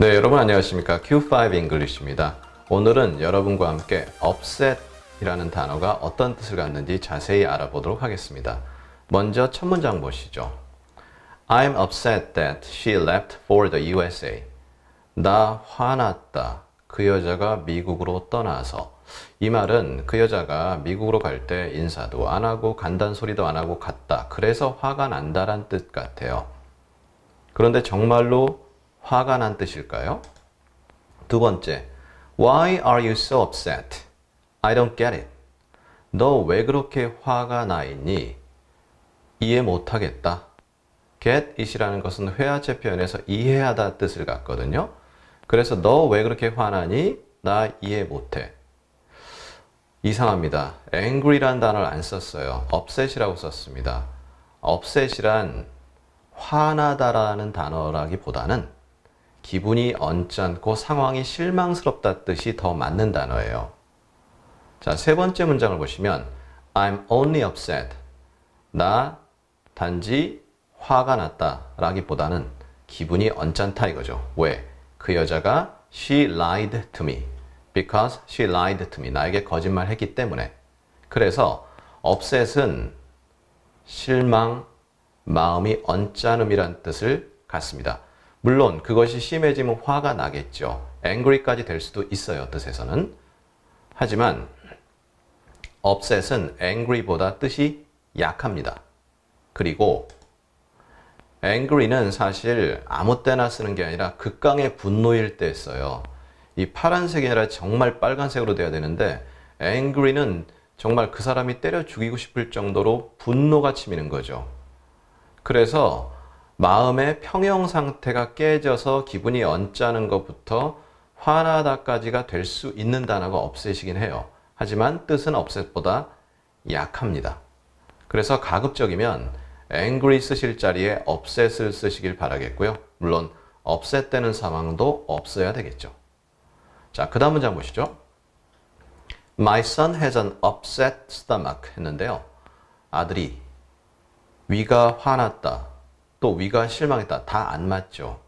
네, 여러분 안녕하십니까? Q5 English입니다. 오늘은 여러분과 함께 upset이라는 단어가 어떤 뜻을 갖는지 자세히 알아보도록 하겠습니다. 먼저 첫 문장 보시죠. I'm upset that she left for the USA. 나 화났다. 그 여자가 미국으로 떠나서. 이 말은 그 여자가 미국으로 갈 때 인사도 안 하고 간단 소리도 안 하고 갔다. 그래서 화가 난다란 뜻 같아요. 그런데 정말로 화가 난 뜻일까요? 두 번째, Why are you so upset? I don't get it. 너 왜 그렇게 화가 나 있니? 이해 못하겠다. get it이라는 것은 회화체 표현에서 이해하다 뜻을 갖거든요. 그래서 너 왜 그렇게 화나니? 나 이해 못해. 이상합니다. angry란 단어를 안 썼어요. upset이라고 썼습니다. upset이란 화나다라는 단어라기보다는 기분이 언짢고 상황이 실망스럽다 뜻이 더 맞는 단어예요. 자, 세 번째 문장을 보시면 I'm only upset. 나 단지 화가 났다 라기보다는 기분이 언짢다 이거죠. 왜? 그 여자가 she lied to me. because she lied to me. 나에게 거짓말 했기 때문에. 그래서 upset은 실망, 마음이 언짢음이란 뜻을 갖습니다. 물론 그것이 심해지면 화가 나겠죠. angry까지 될 수도 있어요. 뜻에서는. 하지만 upset은 angry보다 뜻이 약합니다. 그리고 angry는 사실 아무 때나 쓰는 게 아니라 극강의 분노일 때 써요. 이 파란색이 아니라 정말 빨간색으로 돼야 되는데 angry는 정말 그 사람이 때려 죽이고 싶을 정도로 분노가 치미는 거죠. 그래서 마음의 평형 상태가 깨져서 기분이 언짢은 것부터 화나다까지가 될 수 있는 단어가 업셋이긴 해요. 하지만 뜻은 업셋보다 약합니다. 그래서 가급적이면 angry 쓰실 자리에 upset을 쓰시길 바라겠고요. 물론 upset 되는 상황도 없어야 되겠죠. 자, 그 다음 문장 보시죠. My son has an upset stomach 했는데요. 아들이 위가 화났다. 또 위가 실망했다. 다 안 맞죠.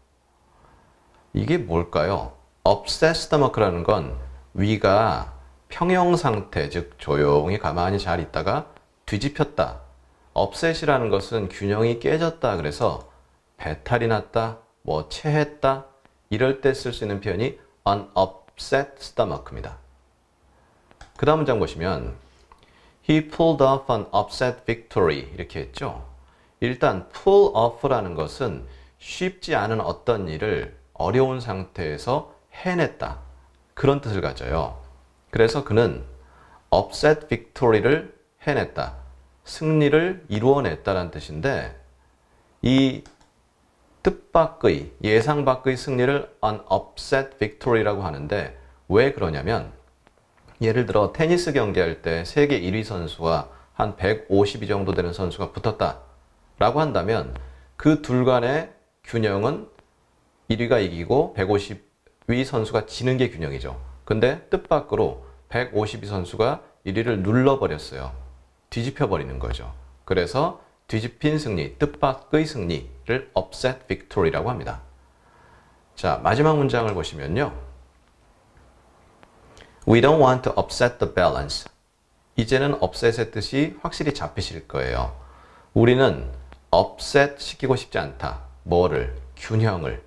이게 뭘까요? stomach라는 건 위가 평형 상태, 즉 조용히 가만히 잘 있다가 뒤집혔다. upset이라는 것은 균형이 깨졌다. 그래서 배탈이 났다, 뭐 체했다 이럴 때 쓸 수 있는 표현이 an upset stomach입니다. 그 다음 문장 보시면 He pulled off an upset victory 이렇게 했죠. 일단 pull off라는 것은 쉽지 않은 어떤 일을 어려운 상태에서 해냈다. 그런 뜻을 가져요. 그래서 그는 upset victory를 해냈다. 승리를 이루어냈다라는 뜻인데 이 뜻밖의 예상 밖의 승리를 an upset victory라고 하는데 왜 그러냐면 예를 들어 테니스 경기할 때 세계 1위 선수와 한 150이 정도 되는 선수가 붙었다. 라고 한다면 그 둘 간의 균형은 1위가 이기고 150위 선수가 지는 게 균형이죠. 근데 뜻밖으로 152 선수가 1위를 눌러버렸어요. 뒤집혀 버리는 거죠. 그래서 뒤집힌 승리, 뜻밖의 승리를 upset victory라고 합니다. 자, 마지막 문장을 보시면요. We don't want to upset the balance. 이제는 upset의 뜻이 확실히 잡히실 거예요. 우리는 upset 시키고 싶지 않다. 뭐를? 균형을.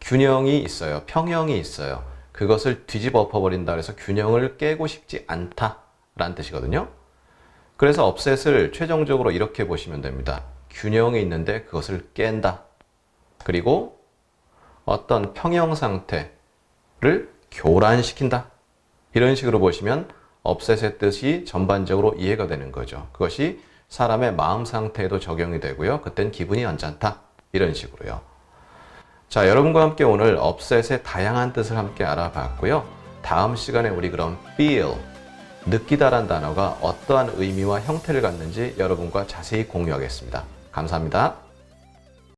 균형이 있어요. 평형이 있어요. 그것을 뒤집어 엎어버린다 그래서 균형을 깨고 싶지 않다. 라는 뜻이거든요. 그래서 업셋을 최종적으로 이렇게 보시면 됩니다. 균형이 있는데 그것을 깬다. 그리고 어떤 평형 상태를 교란시킨다. 이런 식으로 보시면 업셋의 뜻이 전반적으로 이해가 되는 거죠. 그것이 사람의 마음 상태에도 적용이 되고요. 그땐 기분이 언짢다. 이런 식으로요. 자, 여러분과 함께 오늘 업셋의 다양한 뜻을 함께 알아봤고요. 다음 시간에 우리 그럼 feel, 느끼다란 단어가 어떠한 의미와 형태를 갖는지 여러분과 자세히 공유하겠습니다. 감사합니다.